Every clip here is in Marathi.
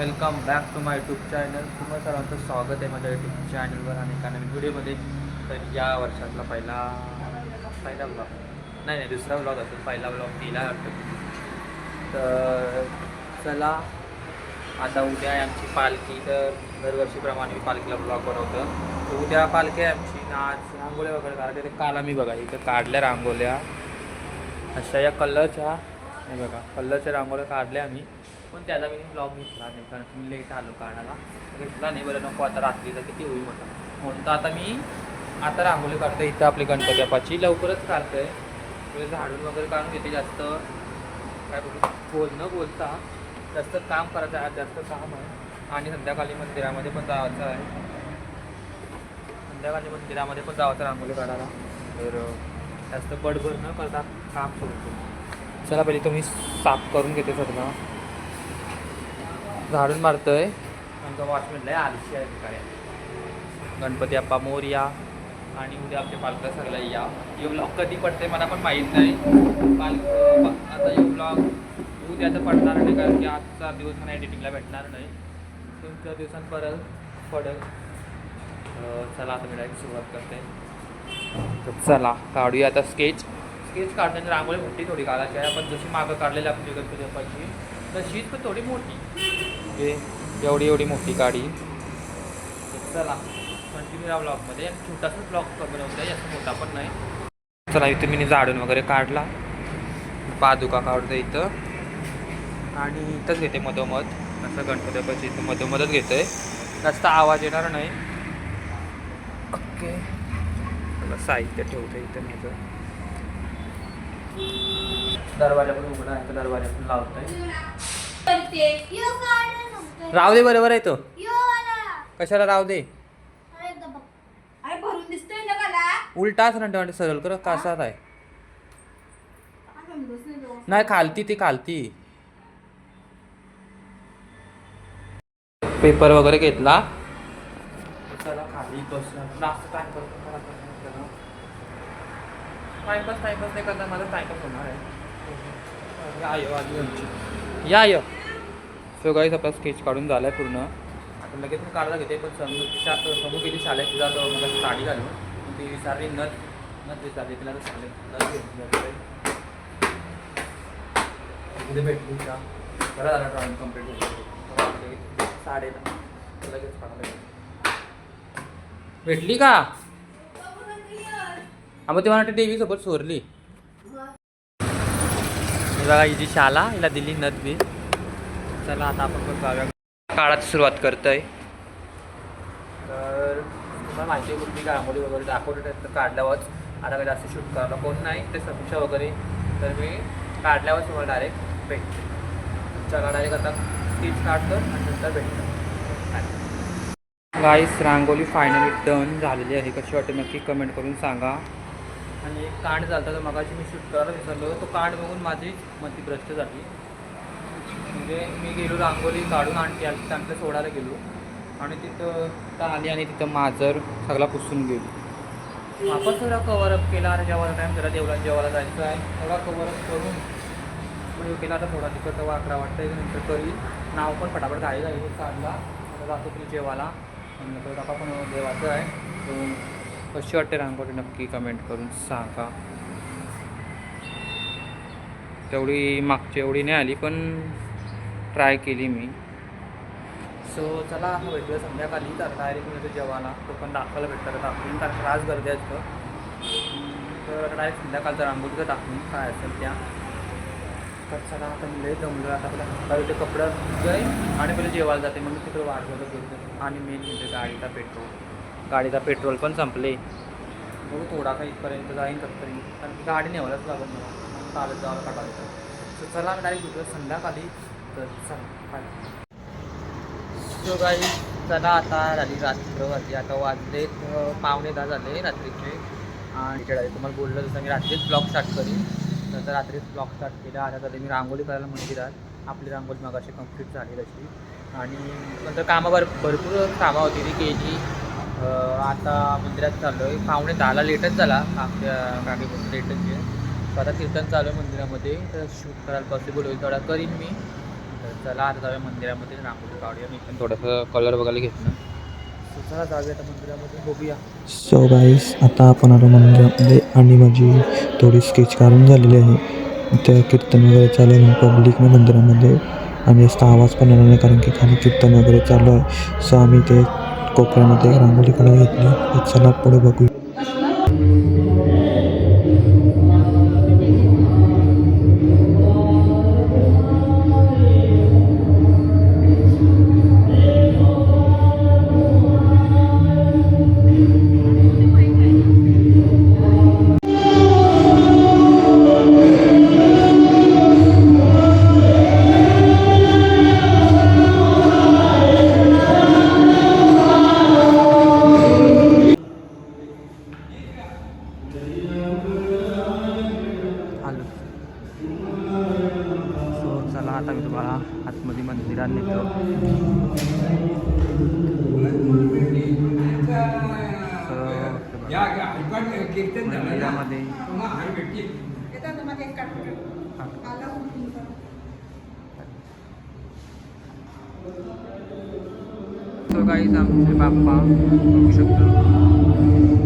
Welcome back to my YouTube channel. तुम्हा सर्वांचं स्वागत आहे माझ्या यूट्यूब चॅनलवर आणि एका नवीन व्हिडिओमध्ये. तर या वर्षातला पहिला पहिला ब्लॉग नाही नाही दुसरा ब्लॉग असेल. पहिला ब्लॉग दिला वाटतं. तर चला आता उद्या आहे आमची पालखी. तर दरवर्षीप्रमाणे मी पालखीला ब्लॉग बनवतो तर उद्या पालखी आहे आमची. नाच रांगोळ्या वगैरे काढते ते काल आम्ही बघा इथं काढल्या रांगोळ्या. अशा या कलरच्या नाही बघा कलरच्या रांगोळ्या काढल्या आम्ही. पण त्याला मी ब्लॉग घेतला नाही कारण मी लेट आलो काढायला. घेतला नाही बरं नको आता रात्रीचा किती होईल म्हटलं म्हणून तर आता मी आता रांगोळी काढतो इथं आपली गणपती बाप्पाची. लवकरच काढतोय. म्हणजे झाडून वगैरे काढून घेते जास्त. काय बोलू? बोल न बोलता जास्त काम करायचं आहे जास्त काम आहे. आणि संध्याकाळी मंदिरामध्ये पण जायचं आहे. संध्याकाळी मंदिरामध्ये पण जायचं रांगोळी काढायला. तर जास्त बडबड न करता काम सुरू करू. चला पहिले तुम्ही साफ करून घेते सगळं. झाडून मारतोय. आमचा वॉचमॅनला आलशी आहे काय गणपती मोर या आणि उद्या आमच्या पालखा सगळ्या या. हे ब्लॉग कधी पडते मला पण माहीत नाही. पालख आता हे ब्लॉग तर पडणार नाही कारण की आजचा दिवस मला एडिटिंगला भेटणार नाही. दोन चार दिवसांत परत पडेल. चला आता मी डायरेक्ट सुरुवात करते. तर चला काढूया आता स्केच स्केच काढताना रांगोळी मोठी थोडी काढायची आहे. आपण जशी मागं काढलेली आपली गणपती बाप्पाची. तशीच पण थोडी मोठी. म्हणजे एवढी एवढी मोठी तर चला कंटिन्यू या ब्लॉगमध्ये आणि छोटासाच ब्लॉग बनवता जास्त मोठा पण नाही. चला इथं मी झाडून वगैरे काढला. पादुका काढतो इथं. आणि इथंच घेते मधोमध. असं गणपती इथं मधोमधच घेतोय. जास्त आवाज येणार नाही. ओके. साहित्य ठेवतं इथं माझं. दरवाजा पण उघडा आहे तर दरवाजा पण लावतोय राहू दे बरोबर आहे तो. कशाला राहू दे? उलटाच ना वाटतं सरळ कर कसाच आहे? नाही खालती ती खालती. पेपर वगैरे घेतला? चला खाली टाइमपास टाइमपास नाही करणार माझा टाइमपास होणार आहे. या यो आधी आमची. या. सो गाईस आपला स्केच काढून झाला आहे पूर्ण. आता लगेच मी काढला घेते पण समोरच्या समोर गेली शाळेत तिला मला साडी घालून. ती विचारली नथ नथ विचारली. तिला तर भेटली का बरं झालं ड्रॉइंग कंप्लीट होती साडे लगेच काढायला भेटली का? आम्ही मग ते मला देवी सोबत सोरली. बघा ही जी शाला हिला दिली नथ बी. चला आता आपण पण जाऊया काळात सुरुवात करतोय. तर तुम्हाला माहिती आहे कुठली रांगोळी वगैरे दाखवली तर काढल्यावरच आता काही जास्त शूट करायला कोण नाही ते समीक्षा वगैरे. तर मी काढल्यावर तुम्हाला डायरेक्ट भेटते. चला डायरेक्ट आता स्केच काढतो आणि नंतर भेटतो गाईस रांगोळी फायनली डन झालेली आहे. कशी वाटते नक्की कमेंट करून सांगा. आणि एक कांड झाला तर मगाशी मी शूट करायला विसरलो. तो कांड बघून माझी मती भ्रष्ट झाली. म्हणजे मी गेलो रांगोळी काढून आणखी त्यांना सोडायला गेलो. आणि तिथं आली आणि तिथं माजर सगळा पुसून गेलो. आपण सगळा कवरअप केला आणि जेवायला टाईम जरा देवला जेवायला जायचं आहे थोडा कवरअप करून व्हिडिओ केला तर थोडा तिकडं तेव्हा अकरा वाटतं नंतर करी नाव पण फटाफट गाडी झाली काढला आता जातो तुम्ही जेवायला. आणि नंतर काका पण देवाचं आहे कशी वाटते रांगोळी? नक्की कमेंट करून सांगा. तेवढी मागची एवढी नाही आली पण ट्राय केली मी. सो चला आता भेटूया संध्याकाळी. तर डायरेक्ट म्हणजे जेवायला. तो पण दाखवायला भेटतं. दाखवून तर त्रास गर्दी असतं. तर डायरेक्ट संध्याकाळचं रांगोळीचं दाखवून काय असेल त्या. तर चला आता मी लय जमलो आता पहिला सकाळी ते जाईल आणि पहिले जेवायला जाते. मग मी तिकडे वाढवलं आणि मेन म्हणजे गाडीचा पेट्रोल. गाडीचा पेट्रोल पण संपले. बघू थोडा काही इथपर्यंत जाईन कसं तरी कारण की गाडी नेवायलाच लागत मला चालत जावं काढायचं तर चला डायरेक्ट भेटूया संध्याकाळी तर चला. सो चला आता झाली रात्र. वाजली आता वाजले पावणे दहा झाले रात्रीचे. आणि तुम्हाला बोललं जसं मी रात्रीच ब्लॉग स्टार्ट करीन. नंतर रात्रीच ब्लॉग स्टार्ट केला. आता तरी मी रांगोळी करायला मंदिरात. आपली रांगोळी मग अशी कंप्लीट झाली तशी. आणि नंतर कामं भर भरपूर कामं होती ती केली आता मंदिरात चाललो आहे पाहुणे दहाला लेटच झाला. आमच्या गाडीपासून लेटच आहे तर आता कीर्तन चालू आहे मंदिरामध्ये. तर शूट करायला पॉसिबल होईल थोडा करीन मी. तर चला आता जाऊया मंदिरामध्ये. रांगोळी काढूया. मी पण थोडंसं कलर बघायला घेतलं. चला जाऊया आता मंदिरामध्ये. बघूया. सो गाईस आता आपण आलो मंदिरामध्ये आणि माझी थोडी स्केच काढून झालेली आहे. त्या कीर्तन वगैरे चालू आहे. पब्लिक ना मंदिरामध्ये. आणि जास्त आवाज पण येणार नाही कारण की खाली कीर्तन वगैरे चालू आहे. सो आम्ही ते कोपऱ्यामध्ये रांगोळी काढायला घेतली. चला पुढे बघू तुम्हाला आतमध्ये मंदिरात नेतो So, हे बघा. मंदिरामध्ये तो काहीच आमचे बाप्पा बघू शकतो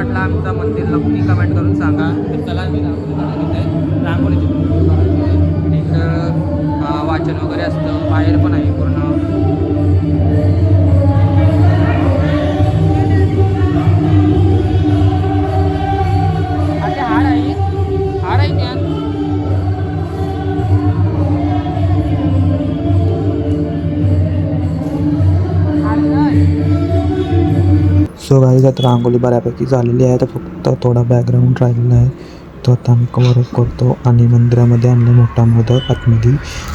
वाटलं आमचं मंदिर नक्की कमेंट करून सांगा. तर चला मी रांगोळी रांगोळीची वाचन वगैरे असतं बाहेर पण आहे पूर्ण. सो गाईज आता रांगोळी बऱ्यापैकी झालेली आहे. तर फक्त थोडा बॅकग्राऊंड राहिलेला आहे. तो आता आम्ही कवरअप करतो आणि मंदिरामध्ये आणलं मोठा मोदक आतमध्ये.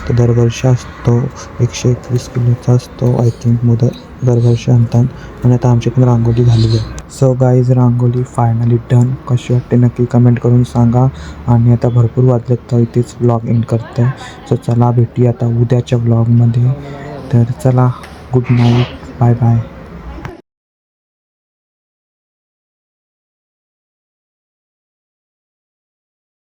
तो दरवर्षी असतो. एकशे एकवीस किलोचा असतो. आय थिंक मोदक दरवर्षी आणतात. आणि आता आमची पण रांगोळी झालेली आहे. So guys rangoli finally done कशी वाटते नक्की कमेंट करून सांगा. आणि आता भरपूर वाजलेत तर इथेच ब्लॉग एंड करते. सो चला भेटी आता उद्याच्या ब्लॉगमध्ये तर चला गुड नाईट बाय बाय